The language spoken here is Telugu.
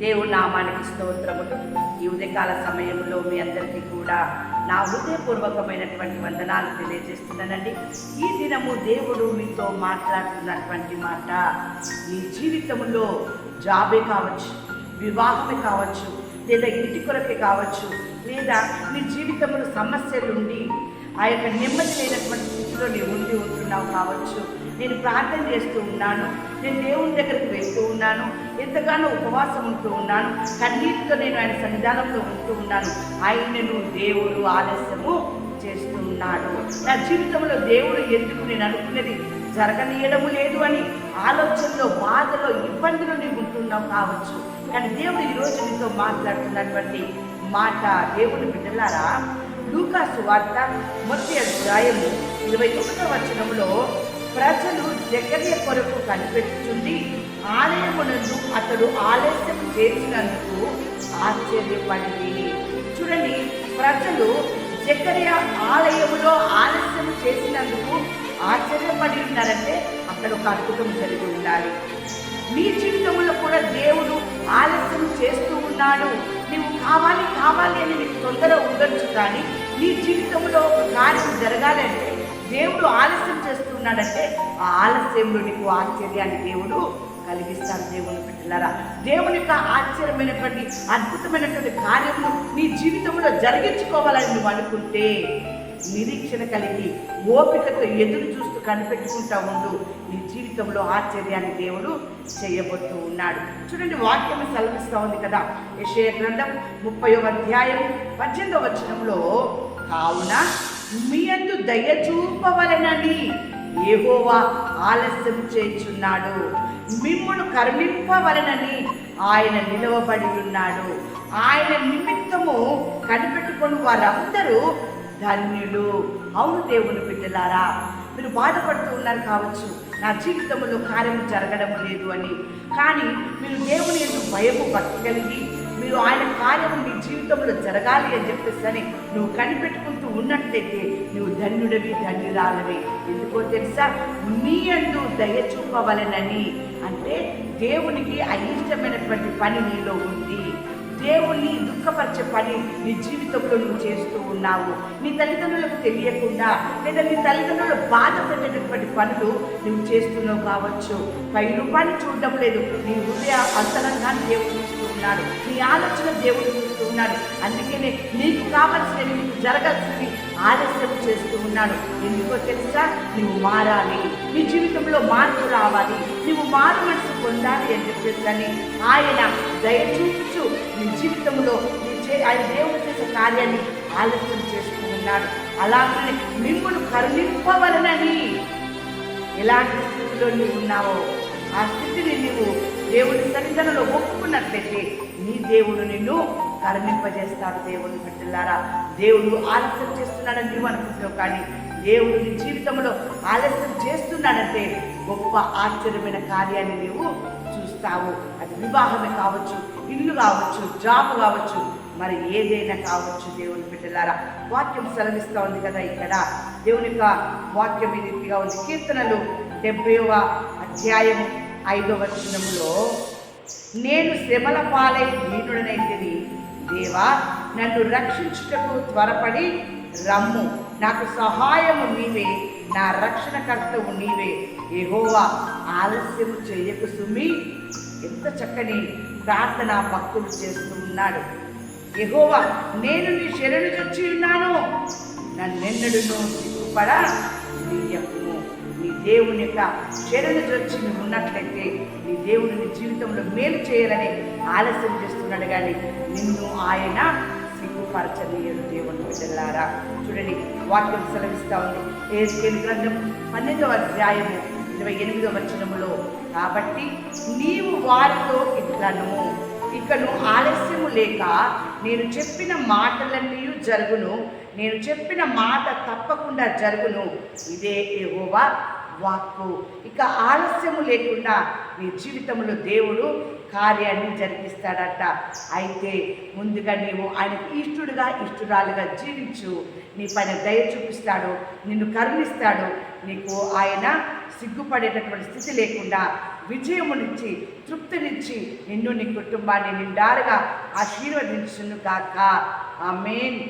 దేవుడు నామానికి స్తోత్రములు ఈ ఉదయకాల సమయంలో మీ అందరికీ కూడా నా హృదయపూర్వకమైనటువంటి వందనాలు తెలియజేస్తున్నానండి. ఈ దినము దేవుడు మీతో మాట్లాడుతున్నటువంటి మాట మీ జీవితంలో జాబే కావచ్చు వివాహమే కావచ్చు లేదా ఇంటి కొరకే కావచ్చు లేదా మీ జీవితంలో సమస్యలుండి ఆ యొక్క నెమ్మది లేనటువంటి స్థితిలో నీవు ఉండి ఉంటున్నావు కావచ్చు. నేను ప్రార్థన చేస్తూ ఉన్నాను. నేను దేవుని దగ్గరికి వెళ్తూ ఉన్నాను. ఎంతగానో ఉపవాసం ఉంటూ ఉన్నాను. కన్నీటితో నేను ఆయన సన్నిధానంలో ఉంటూ ఉన్నాను. ఆయనను దేవుడు ఆలస్యము చేస్తున్నాడు. నా జీవితంలో దేవుడు ఎందుకు నేను అనుకున్నది జరగనీయడము లేదు అని ఆలోచనలో బాధలో ఇబ్బందులు నీవు ఉంటున్నావు కావచ్చు. కానీ దేవుడు ఈరోజు నీతో మాట్లాడుతున్నటువంటి మాట దేవుడు బిడ్డలారా లూకాసు వార్త మొదటి అధ్యాయము ఇరవై ఒకటో వచనంలో ప్రజలు జకర్య కొరకు కనిపెట్టుచుండి ఆలయమునందు అతడు ఆలస్యం చేసినందుకు ఆశ్చర్యపడింది. చూడండి ప్రజలు జకర్య ఆలయములో ఆలస్యం చేసినందుకు ఆశ్చర్యపడి ఉన్నారంటే అక్కడ ఒక అద్భుతం జరిగి ఉండాలి. నీ జీవితంలో కూడా దేవుడు ఆలస్యం చేస్తూ ఉన్నాడు. నువ్వు కావాలి కావాలి అని నీకు తొందర ఉండొచ్చు కానీ నీ జీవితంలో ఒక కార్యం జరగాలంటే దేవుడు ఆలస్యం చేస్తున్నాడంటే ఆ ఆలస్యంలో నీకు ఆశ్చర్యాన్ని దేవుడు కలిగిస్తాడు దేవుని బిడ్డలారా. దేవుని యొక్క ఆశ్చర్యమైనటువంటి అద్భుతమైనటువంటి కార్యములు నీ జీవితంలో జరిగించుకోవాలని నువ్వు అనుకుంటే నిరీక్షణ కలిగి ఓపికతో ఎదురు చూస్తూ కనిపెట్టుకుంటా ఉండు. నీ జీవితంలో ఆశ్చర్యాన్ని దేవుడు చేయబోతూ ఉన్నాడు. చూడండి వాక్యం సెలవిస్తూ ఉంది కదా. విషయ గ్రంథం ముప్పై అధ్యాయం పద్దెనిమిదవ వచనంలో కావున మీ అందు దయ చూపవలనని యెహోవా ఆలస్యం చేయుచున్నాడు. మిమ్మును కరుణింపవలనని ఆయన నిలవబడి ఉన్నాడు. ఆయన నిమిత్తము కనిపెట్టుకొని వారందరూ ధన్యులు. అవును దేవుని బిడ్డలారా మీరు బాధపడుతూ ఉన్నారు కావచ్చు. నా జీవితంలో కార్యం జరగడం లేదు అని. కానీ మీరు దేవుని ఎందుకు భయము పట్టగలిగి మీరు ఆయన కార్యం మీ జీవితంలో జరగాలి అని చెప్పేసి అని నువ్వు కనిపెట్టుకుంటూ ఉన్నట్లయితే నువ్వు ధన్యుడవి ధన్యురాలవి. ఎందుకో తెలుసా? నీ అందు దయ చూపవలనని. అంటే దేవునికి అయిష్టమైనటువంటి పని నీలో ఉంది. దేవుణ్ణి దుఃఖపరిచే పని నీ జీవితంలో నువ్వు చేస్తూ ఉన్నావు. నీ తల్లిదండ్రులకు తెలియకుండా లేదా నీ తల్లిదండ్రులు బాధ పెట్టేటటువంటి పనులు నువ్వు చేస్తున్నావు కావచ్చు. పై రూపాన్ని చూడడం లేదు. నీ హృదయ అంతరంగా దేవుడు చూస్తూ ఉన్నాడు. నీ ఆలోచన దేవుడు చూస్తూ ఉన్నాడు. అందుకనే నీకు కావలసినవి నీకు జరగాల్సినవి ఆలస్యం చేస్తూ ఉన్నాడు. ఎందుకో తెలుసా? నువ్వు మారాలి. నీ జీవితంలో మార్పు రావాలి. నువ్వు మారు మనసు పొందాలి అని చెప్పేసి ఆయన దయ చూపించు ఆయన దేవుడు చేసే కార్యాన్ని ఆలస్యం చేస్తూ ఉన్నాడు. అలాగనే మిమ్మల్ని కరుణింపవలనని ఎలాంటి స్థితిలో నీవు ఉన్నావో ఆ స్థితిని నీవు దేవుని సన్నిధనలో ఒప్పుకున్నట్లయితే నీ దేవుడు నిన్ను కరుణింపజేస్తాడు దేవుని బిడ్డలారా. దేవుడు ఆలస్యం చేస్తున్నాడని నువ్వు అనుకుంటున్నావు కానీ దేవుడు నీ జీవితంలో ఆలస్యం చేస్తున్నాడంటే గొప్ప ఆశ్చర్యమైన కార్యాన్ని నీవు చూస్తావు. అది వివాహమే కావచ్చు ఇల్లు కావచ్చు జాబ్ కావచ్చు మరి ఏదైనా కావచ్చు దేవుని బిడ్డలారా. వాక్యం సెలవిస్తూ ఉంది కదా ఇక్కడ. దేవుని యొక్క వాక్యం ఈ రీతిగా ఉంది. కీర్తనలు డెబ్బైవ అధ్యాయం ఐదవ వచనంలో నేను శ్రమల పాలై దీనుడనైతిని దేవా నన్ను రక్షించుటకు త్వరపడి రమ్ము. నాకు సహాయము నీవే నా రక్షణకర్తవు నీవే. ఏహోవా ఆలస్యం చేయకు సుమి. ఎంత చక్కని ప్రార్థన భక్తులు చేస్తూ ఉన్నాడు. యెహోవా నేను నీ శరణు చొచ్చి ఉన్నాను. నన్నెన్నడును సిగ్గుపడ నీయకుము నీ దేవుని యొక్క శరణు చొచ్చి నువ్వు ఉన్నట్లయితే నీ దేవుడు నీ జీవితంలో మేలు చేయాలని ఆలస్యం చేస్తున్నాడు కానీ నిన్ను ఆయన సిగ్గుపరచనీయడు దేవుని బిడ్డలారా. చూడండి వాక్యం సెలవిస్తా ఉంది. ఏస్కేల్ గ్రంథం పన్నెండవ అధ్యాయము ఇరవై ఎనిమిదవ వచనములో కాబట్టి నీవు వారితో ఇట్లను ఇకను ఆలస్యము లేక నేను చెప్పిన మాటలన్నీ జరుగును నేను చెప్పిన మాట తప్పకుండా జరుగును. ఇదే యెహోవా వాక్కు. ఇక ఆలస్యము లేకుండా నీ జీవితంలో దేవుడు కార్యాన్ని జరిగిస్తాడట అయితే ముందుగా నీవు ఆయనకు ఇష్టడుగా ఇష్టురాలుగా జీవించు. నీ పైన దయ చూపిస్తాడు నిన్ను కరుణిస్తాడు. నీకు ఆయన సిగ్గుపడేటటువంటి స్థితి లేకుండా విజయమునిచ్చి తృప్తినిచ్చి నిన్ను నీ కుటుంబాన్ని నిండారుగా ఆశీర్వదించును కాక ఆ మెయిన్